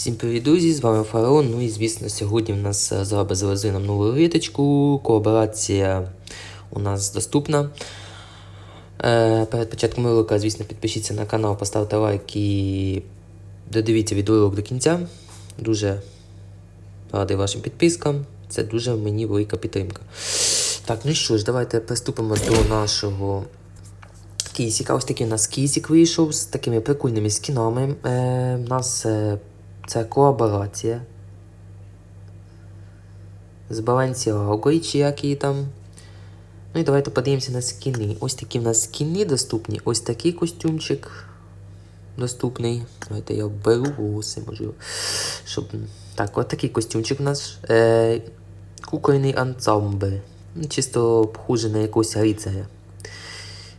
Всім привіт, друзі! З вами Фараон. Ну і звісно, сьогодні в нас е, з резином нову риточку. Колаборація у нас доступна. Е, перед початком ролика, звісно, підпишіться на канал, поставте лайк і додивіться відеоролик до кінця. Дуже радий вашим підпискам. Це дуже мені велика підтримка. Так, ну що ж, давайте приступимо до нашого кейсика. Ось такий у нас кейсик вийшов з такими прикольними скінами. Е, у нас е, це колаборація. З Balenciaga, чи які там. Ну і давайте подивимося на скіни. Ось такі в нас скіни доступні. Ось такий костюмчик доступний. Давайте я беру волоси, можливо. Щоб... Так, от такий костюмчик у нас. Е... Кукольний ансамбль. Ну, Чисто похоже на якогось рицаря.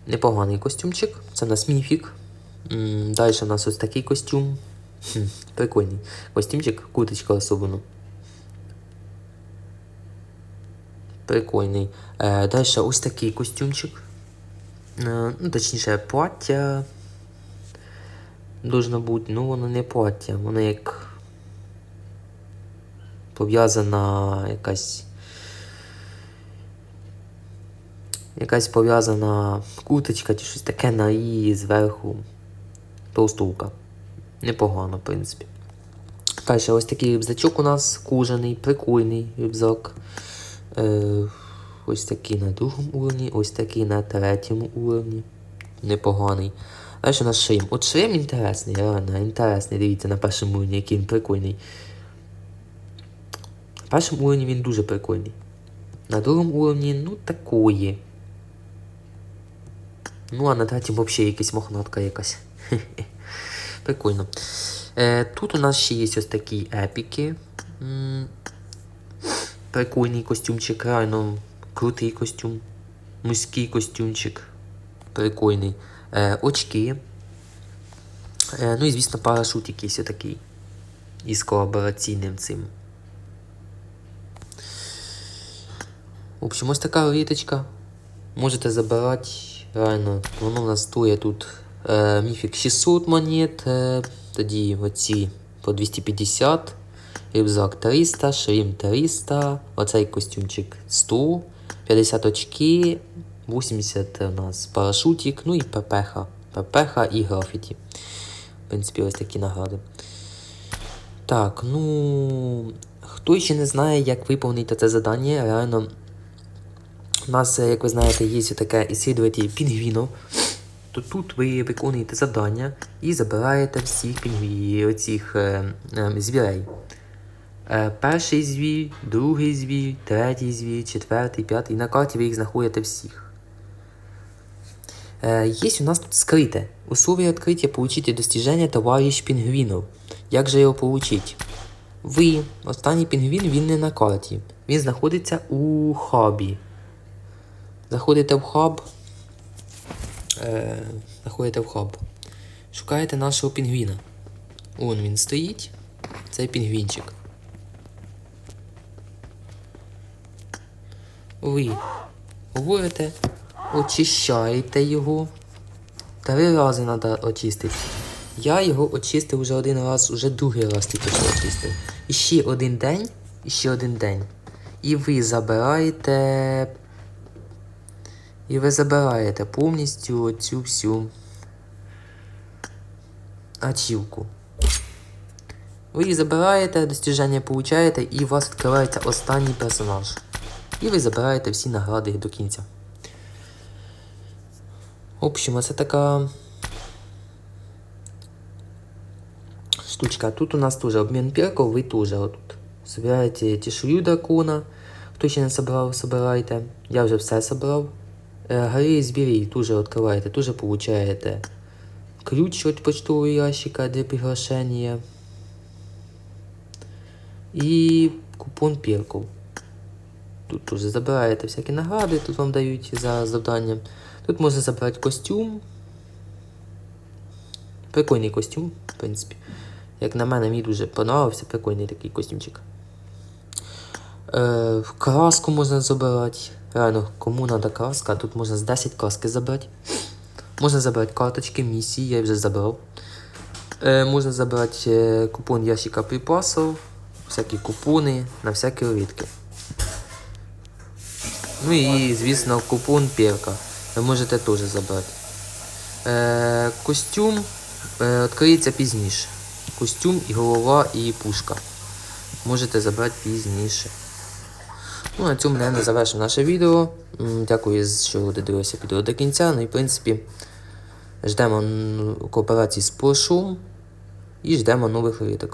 Непоганий костюмчик. Це у нас міфік. Далі у нас ось такий костюм. Хм, прикольний. Костюмчик, куточка особливо. Прикольний. Е, Далі ось такий костюмчик. Е, ну, точніше, плаття. Должно бути, ну воно не плаття, воно як пов'язана якась. Якась пов'язана куточка чи щось таке на її зверху толстовка. Непогано, в принципі. Далі ось такий рюкзачок у нас кожаний, прикольний рюкзак. Е, ось такий на другому уровні, ось такий на третьому уровні. Непоганий. Далі у нас шрим. От шрим інтересний, реально, інтересний. Дивіться на першому уровні, який він прикольний. На першому уровні він дуже прикольний. На другому уровні, ну, такої. Ну, а на третьому взагалі якась мохнатка якась. Прикольно. Е, тут у нас ще є ось такі епіки. Прикольний костюмчик, реально крутий костюм. Мужський костюмчик. Прикольний. Е, очки. Е, ну і, звісно, парашут якийсь отакий. Із колабораційним цим. В общем, ось така рулеточка. Можете забирати. Реально, воно в нас стоїть тут е, міфік 600 монет. Е, тоді оці по 250. Рюкзак 300, шрим 300, оцей костюмчик 100, 50 очки, 80 у нас парашутик, ну і ППХ. ППХ і графіті. В принципі, ось такі награди. Так, ну. Хто ще не знає, як виповнити це завдання, реально. У нас, е, як ви знаєте, є таке ісследователь пінгвінів. То тут ви виконуєте завдання і забираєте всіх оцих е, е, звірей. Е, перший звір, другий звір, третій звір, четвертий, п'ятий. На карті ви їх знаходите всіх. Е, є у нас тут скрите. Условия відкриття получите достіження товарищ пінгвінов. Як же його получить? Ви, останній пінгвін, він не на карті. Він знаходиться у хабі. Заходите в хаб. Е, заходите в хаб. Шукаєте нашого пінгвіна. Вон він стоїть. Цей пінгвінчик. Ви говорите, очищаєте його. Три рази треба очистити. Я його очистив вже один раз, вже другий раз тільки що очистив. І ще один день, і ще один день. І ви забираєте. І ви забираєте повністю цю всю ачівку. Ви її забираєте, достіження получаєте, і у вас відкривається останній персонаж. І ви забираєте всі награди до кінця. В общем, це така штучка. Тут у нас теж обмін перков, ви теж отут. Собираєте чешую дракона. Хто ще не собрав, собирайте. Я вже все собрав. Е, Гори звірі теж відкриваєте, теж получаєте ключ від почтового ящика для приглашення. І купон перков. Тут теж забираєте всякі награди, тут вам дають за завдання. Тут можна забрати костюм. Прикольний костюм, в принципі. Як на мене, мені дуже подобався, прикольний такий костюмчик. Е, краску можна забирати. Реально, кому треба краска, тут можна з 10 краски забрати. Можна забрати карточки, місії, я їх вже забрав. е, можна забрати е, купон ящика припасів, всякі купони на всякі рідки. Ну і, звісно, купон перка. Ви можете теж забрати. Е, костюм е, пізніше. Костюм і голова, і пушка. Можете забрати пізніше. Ну, на цьому, наверное, завершимо наше відео. Дякую, що додивилися відео до кінця. Ну і в принципі, ждемо кооперації з Поршум і ждемо нових риток.